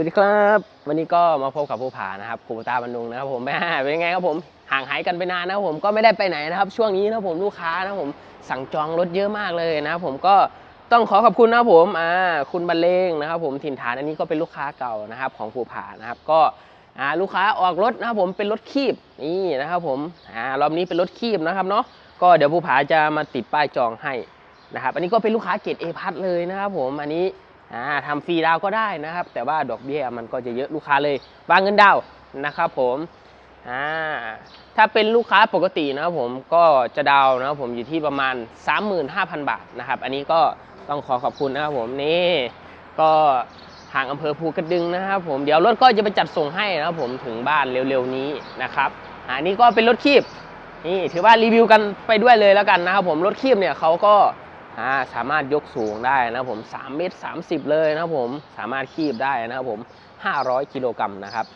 วัสดีครับ วันนี้ก็มาพบกับผู้ผานะครับครูตาบันดุงนะครับผมแม่เป็นไงครับผมห่างหายกันไปนานนะครับผมก็ไม่ได้ไปไหนนะครับ ช่วงนี้นะผมลูกค้านะผมสั่งจองรถเยอะมากเลยนะผมก็ต้องขอขอบคุณนะผมอ่าคุณบรรเลงนะครับ ผมถิ่นฐานอันนี้ก็เป็นลูกค้าเก่านะครับ ของภูผานะครับก็อ่าลูกค้าออกรถนะครับผมเป็นรถคีบนี่นะครับผมอ่ารอบนี้เป็นรถคีบนะครับเนาะก็เดี๋ยวภูผาจะมาติดป้ายจองให้นะครับอันนี้ก็เป็นลูกค้าเกรดเอพัทเลยนะครับผมอันนี้ ทำฟรีดาวก็ได้นะครับ แต่ว่าดอกเบี้ยมันก็จะเยอะลูกค้าเลยวางเงินดาวนะครับผมอ่าถ้าเป็นลูกค้าปกตินะครับผมก็จะดาวนะครับผมอยู่ที่ประมาณ 35,000 บาทนะครับ อันนี้ก็ต้องขอขอบคุณนะครับผมนี่ก็ห่างอำเภอภูกระดึงนะครับผมเดี๋ยวรถก็จะไปจัดส่งให้นะครับผมถึงบ้านเร็วๆนี้นะครับอ่านี่ก็เป็นรถคีบนี่ถือว่ารีวิวกันไปด้วยเลยแล้วกันนะครับผมรถคีบเนี่ยเขาก็ อ่าสามารถยกสูงได้นะผม3เมตร30 เลยนะผมสามารถคีบได้นะครับผม 500 กิโลกรัมนะครับ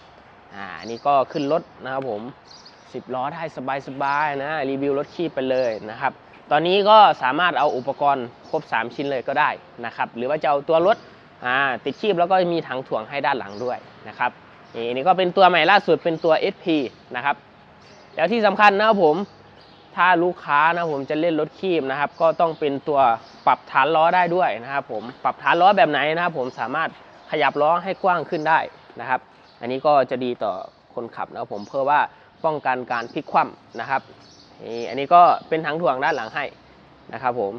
อ่านนี้ก็ขึ้นรถนะครับผม 10 ล้อได้สบายๆนะรีวิวรถคีบไปเลยนะครับ ตอนนี้ก็สามารถเอาอุปกรณ์ครบ 3 ชิ้นเลยก็ได้นะครับ หรือว่าจะเอาตัวรถอ่าติดคีบแล้วก็มีถังถ่วงให้ด้านหลังด้วยนะครับนี่อันนี่ก็เป็นตัวใหม่ล่าสุดเป็นตัว SP นะครับแล้วที่สำคัญนะครับผม ถ้าลูกค้านะผมจะเล่นรถคีบนะครับ ก็ต้องเป็นตัวปรับฐานล้อได้ด้วยนะครับ ผมปรับฐานล้อแบบไหนนะครับผมสามารถขยับล้อให้กว้างขึ้นได้นะครับ อันนี้ก็จะดีต่อคนขับนะครับผมเพื่อว่าป้องกันการพลิกคว่ำนะครับนี่อันนี้ก็เป็นถังถ่วงด้านหลังให้นะครับผม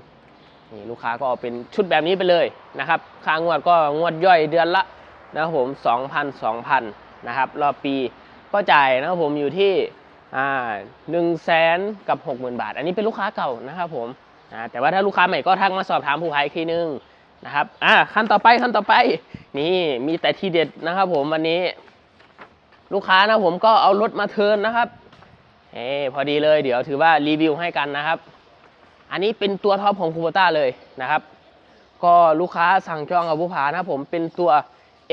นี่ลูกค้าก็เอาเป็นชุดแบบนี้ไปเลยนะครับค่างวดก็งวดย่อยเดือนละนะครับผม2,000 2,000นะครับรอบปีก็จ่ายนะครับผมอยู่ที่ อ่าหนึ่งแสนกับหกหมื่นบาท อันนี้เป็นลูกค้าเก่านะครับผมอ่าแต่ว่าถ้าลูกค้าใหม่ก็ทักมาสอบถามผู้ขายอีกทีนึงนะครับอ่าขั้นต่อไปขั้นต่อไปนี่มีแต่ทีเด็ดนะครับผมวันนี้ ลูกค้านะผมก็เอารถมาเทินนะครับเอ้พอดีเลยเดี๋ยวถือว่ารีวิวให้กันนะครับ อันนี้เป็นตัวท็อปของคูโบต้าเลยนะครับ ก็ลูกค้าสั่งจองกับผู้ผานะครับผมเป็นตัว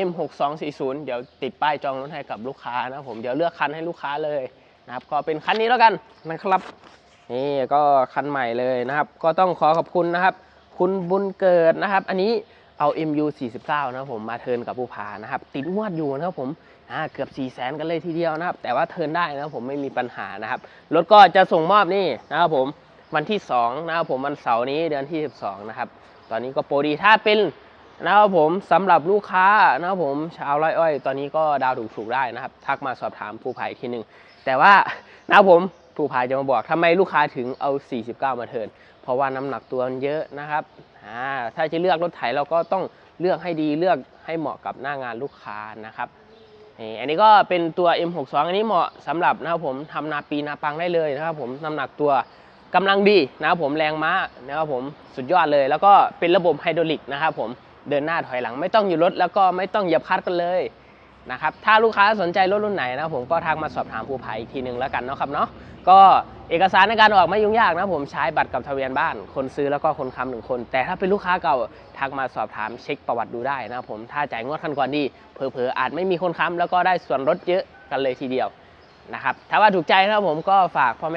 M6240 เดี๋ยวติดป้ายจองรถให้กับลูกค้านะผมเดี๋ยวเลือกคันให้ลูกค้าเลย นะครับก็เป็นคันนี้แล้วกันนะครับนี่ก็คันใหม่เลยนะครับ ก็ต้องขอขอบคุณนะครับ คุณบุญเกิดนะครับ อันนี้เอา MU 49นะครับผมมาเทิร์นกับผู้พานะครับ ติดงวดอยู่นะครับผมอ่าเกือบ4 0 0แสนกันเลยทีเดียวนะครับ แต่ว่าเทิร์นได้นะผมไม่มีปัญหานะครับรถก็จะส่งมอบนี่นะครับผมวันที่2นะครับผมวันเสาร์นี้เดือนที่ 12 นะครับ ตอนนี้ก็โปรดีถ้าเป็น นะครับผมสำหรับลูกค้านะครับผมชาวไร่อ้อย ตอนนี้ก็ดาวถูกถูกได้นะครับ ทักมาสอบถามผู้ภัยทีหนึ่งแต่ว่านะครับผมผู้พายจะมาบอกทำไมลูกค้าถึงเอา 49 มาเทินเพราะว่าน้ำหนักตัวมันเยอะนะครับอ่าถ้าจะเลือกรถไถเราก็ต้องเลือกให้ดีเลือกให้เหมาะกับหน้างานลูกค้านะครับอันนี้ก็เป็นตัว M62 อันนี้เหมาะสำหรับนะครับผมทำนาปีนาปังได้เลยนะครับผมน้ำหนักตัวกำลังดีนะครับผมแรงม้านะครับผมสุดยอดเลย แล้วก็เป็นระบบไฮดรอลิกนะครับผม เดินหน้าถอยหลัง ไม่ต้องอยู่รถแล้วก็ไม่ต้องเหยียบคลัดกันเลยนะครับถ้าลูกค้าสนใจรถรุ่นไหนนะผมก็ทักมาสอบถามผู้ภัยอีกทีหนึ่งแล้วกันเนาะครับเนาะก็เอกสารในการออกไม่ยุ่งยากนะผมใช้บัตรกับทะเบียนบ้าน คนซื้อแล้วก็คนค้ำหนึ่งคน แต่ถ้าเป็นลูกค้าเก่าทักมาสอบถามเช็คประวัติดูได้นะผมถ้าจ่ายงวดคันก่อนดีเผลอๆอาจไม่มีคนค้ำแล้วก็ได้ส่วนลดเยอะกันเลยทีเดียวนะครับถ้าว่าถูกใจนะผมก็ฝากพ่อแม่